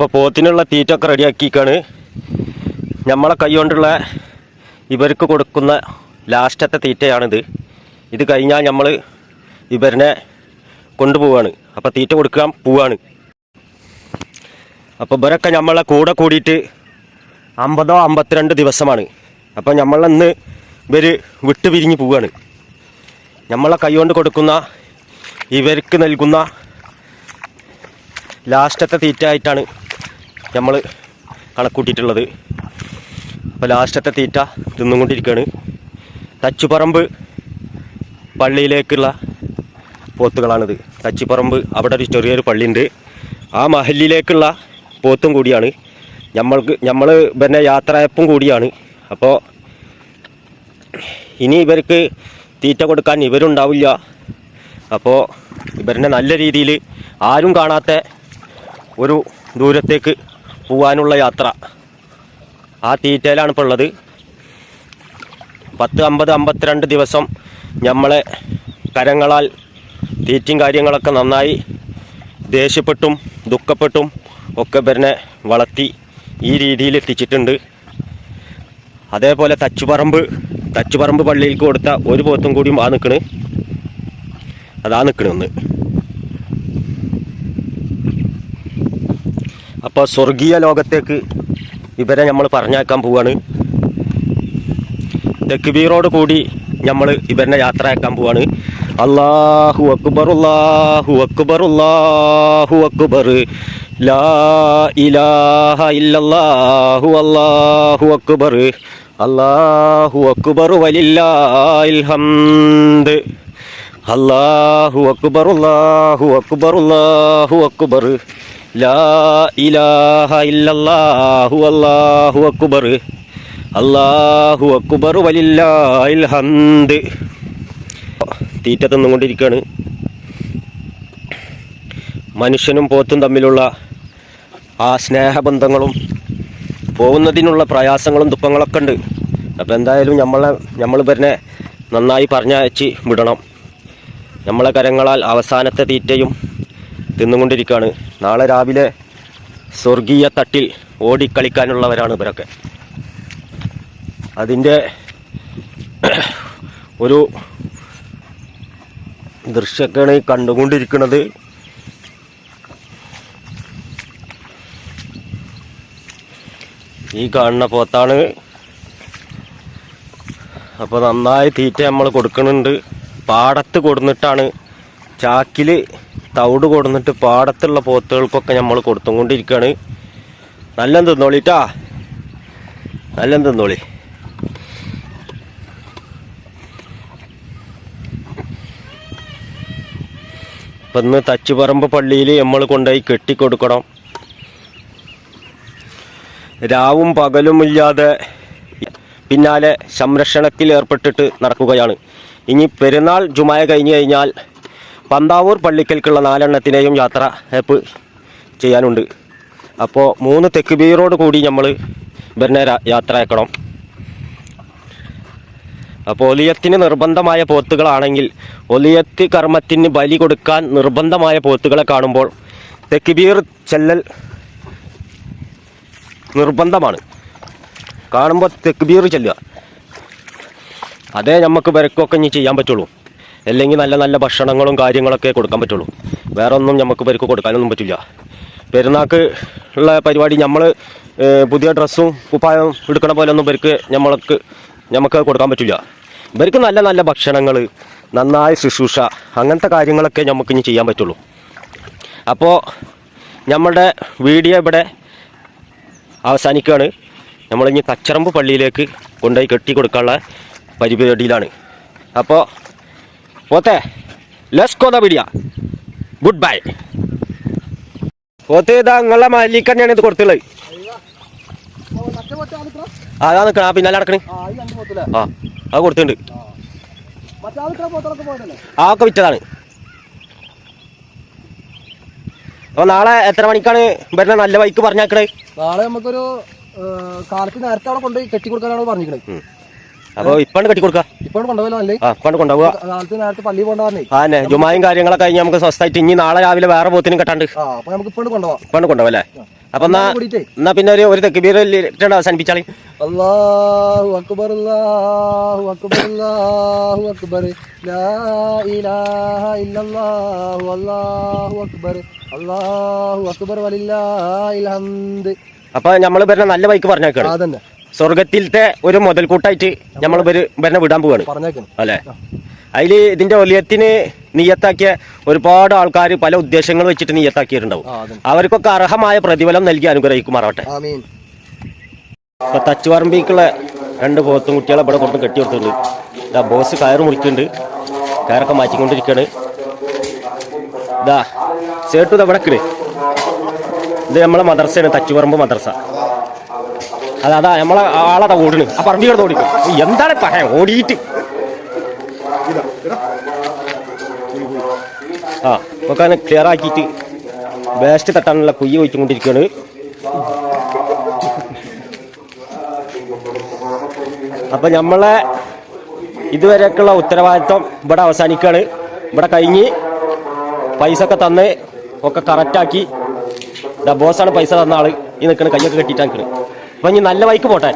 അപ്പോൾ പോത്തിനുള്ള തീറ്റൊക്കെ റെഡിയാക്കിക്കാണ്. നമ്മളെ കൈകൊണ്ടുള്ള ഇവർക്ക് കൊടുക്കുന്ന ലാസ്റ്റത്തെ തീറ്റയാണിത്. ഇത് കഴിഞ്ഞാൽ നമ്മൾ ഇവരിനെ കൊണ്ടുപോവാണ്. അപ്പോൾ തീറ്റ കൊടുക്കാൻ പോവാണ്. അപ്പോൾ ഇവരൊക്കെ നമ്മളെ കൂടെ കൂടിയിട്ട് അമ്പതോ അമ്പത്തിരണ്ട് ദിവസമാണ്. അപ്പോൾ നമ്മളിന്ന് ഇവർ വിട്ടുപിരിഞ്ഞ് പോവാണ്. നമ്മളെ കൈകൊണ്ട് കൊടുക്കുന്ന ഇവർക്ക് നൽകുന്ന ലാസ്റ്റത്തെ തീറ്റ ആയിട്ടാണ് നമ്മൾ കണക്കൂട്ടിയിട്ടുള്ളത്. അപ്പോൾ ലാസ്റ്റത്തെ തീറ്റ തിന്നുകൊണ്ടിരിക്കുകയാണ് തച്ചുപറമ്പ് പള്ളിയിലേക്കുള്ള പോത്തുകളാണിത്. തച്ചിപ്പറമ്പ് അവിടെ ഒരു ചെറിയൊരു പള്ളിയുണ്ട്. ആ മഹലിലേക്കുള്ള പോത്തും കൂടിയാണ്. നമ്മൾക്ക് നമ്മൾ പിന്നെ യാത്രയപ്പും കൂടിയാണ്. അപ്പോൾ ഇനി ഇവർക്ക് തീറ്റ കൊടുക്കാൻ ഇവരുണ്ടാവില്ല. അപ്പോൾ ഇവരിനെ നല്ല രീതിയിൽ ആരും കാണാത്ത ഒരു ദൂരത്തേക്ക് പോകാനുള്ള യാത്ര. ആ തീറ്റയിലാണ് ഇപ്പോൾ ഉള്ളത്. പത്ത് അമ്പത് അമ്പത്തിരണ്ട് ദിവസം നമ്മളെ കരങ്ങളാൽ തീറ്റയും കാര്യങ്ങളൊക്കെ നന്നായി ദേഷ്യപ്പെട്ടും ദുഃഖപ്പെട്ടും ഒക്കെ ഇവരനെ വളർത്തി ഈ രീതിയിൽ എത്തിച്ചിട്ടുണ്ട്. അതേപോലെ തച്ചുപറമ്പ് തച്ചുപറമ്പ് പള്ളിയിലേക്ക് കൊടുത്ത ഒരു പോത്തും കൂടിയും ആ നിൽക്കണ് അതാ നിൽക്കണ ഒന്ന്. അപ്പോൾ സ്വർഗീയ ലോകത്തേക്ക് ഇവരെ നമ്മൾ പറഞ്ഞേക്കാൻ പോവാണ്. തെക്കുബീറോട് കൂടി നമ്മൾ ഇവരെ യാത്രയാക്കാൻ പോവാണ്. അള്ളാഹു അക്ബർ അള്ളാഹു അക്ബർ അള്ളാഹു അക്ബർ. ലാ ഇലാഹ ഇല്ലല്ലാഹു അല്ലാഹു അക്ബർ. അല്ലാഹു അക്ബർ വലില്ലാഹിൽ അല്ലാഹു അക്ബർ അല്ലാഹു അക്ബർ. അല്ലാഹു അക്ബർ. തീറ്റ മനുഷ്യനും പോത്തും തമ്മിലുള്ള ആ സ്നേഹബന്ധങ്ങളും പോകുന്നതിനുള്ള പ്രയാസങ്ങളും ദുഃഖങ്ങളൊക്കെ ഉണ്ട്. അപ്പോൾ എന്തായാലും നമ്മളെ നമ്മൾ പിന്നെ നന്നായി പറഞ്ഞയച്ച് വിടണം. നമ്മളെ കരങ്ങളാൽ അവസാനത്തെ തീറ്റയും തിന്നുകൊണ്ടിരിക്കുകയാണ്. നാളെ രാവിലെ സ്വർഗീയ തട്ടിൽ ഓടിക്കളിക്കാനുള്ളവരാണ് ഇവരൊക്കെ. അതിന്റെ ഒരു ദൃശ്യമൊക്കെയാണ് ഈ കണ്ടുകൊണ്ടിരിക്കുന്നത്. ഈ കാണുന്ന പോത്താണ്. അപ്പോൾ നന്നായി തീറ്റ നമ്മൾ കൊടുക്കുന്നുണ്ട്. പാടത്ത് കൊടുന്നിട്ടാണ് ചാക്കിൽ തവിട് കൊടുന്നിട്ട് പാടത്തുള്ള പോത്തുകൾക്കൊക്കെ നമ്മൾ കൊടുത്തുകൊണ്ടിരിക്കുകയാണ് നല്ല തിന്നോളിട്ടാ നല്ല തിന്നോളി. ഇപ്പം ഇന്ന് തച്ചുപറമ്പ് പള്ളിയിൽ നമ്മൾ കൊണ്ടുപോയി കെട്ടിക്കൊടുക്കണം. രാവും പകലുമില്ലാതെ പിന്നാലെ സംരക്ഷണത്തിൽ ഏർപ്പെട്ടിട്ട് നടക്കുകയാണ്. ഇനി പെരുന്നാൾ ജുമായ കഴിഞ്ഞു കഴിഞ്ഞാൽ പന്താവൂർ പള്ളിക്കൽക്കുള്ള നാലെണ്ണത്തിനെയും യാത്ര ഏപ്പ് ചെയ്യാനുണ്ട്. അപ്പോൾ മൂന്ന് തെക്ക് ബീറോട് കൂടി നമ്മൾ ഇവരിനെ യാത്ര അയക്കണം അപ്പോൾ ഒലിയത്തിന് നിർബന്ധമായ പോത്തുകളാണെങ്കിൽ ഒലിയത്ത് കർമ്മത്തിന് ബലി കൊടുക്കാൻ നിർബന്ധമായ പോത്തുകളെ കാണുമ്പോൾ തെക്കുബീർ ചെല്ലൽ നിർബന്ധമാണ്. കാണുമ്പോൾ തെക്കുബീർ ചെല്ലുക. അതേ നമുക്ക് വരക്കൊക്കെ ഇനി ചെയ്യാൻ പറ്റുള്ളൂ. അല്ലെങ്കിൽ നല്ല നല്ല ഭക്ഷണങ്ങളും കാര്യങ്ങളൊക്കെ കൊടുക്കാൻ പറ്റുള്ളൂ. വേറെ ഒന്നും നമുക്ക് പേർക്ക് കൊടുക്കാനൊന്നും പറ്റില്ല. പെരുന്നാൾക്ക് ഉള്ള പരിപാടി നമ്മൾ പുതിയ ഡ്രസ്സും കുപ്പായം എടുക്കണ പോലെ ഒന്നും ഇവർക്ക് നമ്മൾക്ക് നമുക്ക് കൊടുക്കാൻ പറ്റില്ല. ഇവർക്ക് നല്ല നല്ല ഭക്ഷണങ്ങൾ നന്നായ ശുശ്രൂഷ അങ്ങനത്തെ കാര്യങ്ങളൊക്കെ നമുക്ക് ഇനി ചെയ്യാൻ പറ്റുള്ളൂ. അപ്പോൾ നമ്മളുടെ വീഡിയോ ഇവിടെ അവസാനിക്കുകയാണ് നമ്മളിനി കച്ചറമ്പ് പള്ളിയിലേക്ക് കൊണ്ടുപോയി കെട്ടി കൊടുക്കാനുള്ള പരിപാടിയിലാണ്. അപ്പോൾ പോത്തെ ലസ് കോത പിടിയ ഗുഡ് ബൈ പോത്ത് ഇതാ നിങ്ങളെ മല്ലിക്കന്നെയാണ് ഇത് കൊടുത്തുള്ളത് അതാ നിൽക്കണം ആ പിന്നാലെ നടക്കണേ. ആ അത് കൊടുത്തിട്ടുണ്ട്. ആ ഒക്കെ വിറ്റതാണ്. അപ്പൊ നാളെ എത്ര മണിക്കാണ് വരുന്ന നല്ല ബൈക്ക് പറഞ്ഞേക്കണേ? നാളെ നമുക്കൊരു കാലത്ത് നേരത്തെ അവിടെ കൊണ്ടുപോയി കെട്ടി കൊടുക്കാനാണ് പറഞ്ഞിരിക്കണത് അപ്പൊ ഇപ്പാണ് കെട്ടി കൊടുക്കുക ഇപ്പോൾ കൊണ്ടുപോയല്ലോ അല്ലേ? ആ ഇപ്പാണ്ട് കൊണ്ടുപോവുക. നേരത്തെ പള്ളി പോകണ്ട പറഞ്ഞേ ആ തന്നെ ജുമായും കാര്യങ്ങളൊക്കെ കഴിഞ്ഞ് നമുക്ക് സ്വസ്ഥായിട്ട് ഇനി നാളെ രാവിലെ വേറെ പോത്തിനും കെട്ടാണ്ട്. ആ അപ്പൊ നമുക്ക് ഇപ്പാണ്ട് കൊണ്ടുപോകല്ലേ അപ്പൊ എന്നാ എന്നാ പിന്നെ ഒരു ഒരു തെക്ക് ബീർ അവസാനിപ്പിച്ചാളി. അല്ലാഹു അക്ബർ അല്ലാഹു അക്ബർ അല്ലാഹു അക്ബർ. ലാ ഇലാഹ ഇല്ലല്ലാഹു അല്ലാഹു അക്ബർ. അല്ലാഹു അക്ബർ വലില്ലാഹിൽ ഹംദ്. അപ്പൊ നമ്മൾ വരുന്ന നല്ല ബൈക്ക് പറഞ്ഞേക്കാണ് അതന്നെ. സ്വർഗത്തിലത്തെ ഒരു മുതൽക്കൂട്ടായിട്ട് നമ്മൾ ഇവരെ വിടാൻ പോവാണ്. അല്ലേ? അതിൽ ഇതിന്റെ ഒലിയത്തിന് നിയത്താക്കിയ ഒരുപാട് ആൾക്കാർ പല ഉദ്ദേശങ്ങൾ വെച്ചിട്ട് നിയത്താക്കിയിട്ടുണ്ടാവും. അവർക്കൊക്കെ അർഹമായ പ്രതിഫലം നൽകി അനുഗ്രഹിക്കുമാറാവട്ടെ. ഇപ്പൊ തച്ചുപറമ്പിക്കുള്ള രണ്ട് പോത്തും കുട്ടികളെ ഇവിടെ കൊണ്ട് കെട്ടി കൊടുത്തിട്ടുണ്ട്. ഇതാ ബോസ് കയറ് മുറിക്കുന്നുണ്ട്. കയറൊക്കെ മാറ്റിക്കൊണ്ടിരിക്കുകയാണ് ഇതാ സേട്ടു ഇതവിടെ കിട് ഇത് നമ്മളെ മദർസയാണ് തച്ചുപറമ്പ് മദർസ. അതാ അതാ നമ്മളെ ആളതാ ഓടണ്. ആ പറമ്പി കിടന്ന് ഓടിക്കും. എന്താണ് പറയാ? ഓടിയിട്ട്. ആ ഒക്കെ ക്ലിയർ ആക്കിയിട്ട് വേസ്റ്റ് തട്ടാനുള്ള കുയ്യ ഒഴിച്ചുകൊണ്ടിരിക്കുകയാണ്. അപ്പൊ നമ്മളെ ഇതുവരെയൊക്കെയുള്ള ഉത്തരവാദിത്വം ഇവിടെ അവസാനിക്കുകയാണ്. ഇവിടെ കഴിഞ്ഞ് പൈസ ഒക്കെ തന്ന് ഒക്കെ കറക്റ്റാക്കി ബോസാണ് പൈസ തന്ന ആൾ. ഈ നിൽക്കണ കയ്യൊക്കെ കെട്ടിയിട്ടാണ് അപ്പൊ ഇനി നല്ല വൈക്ക് പോട്ടെ.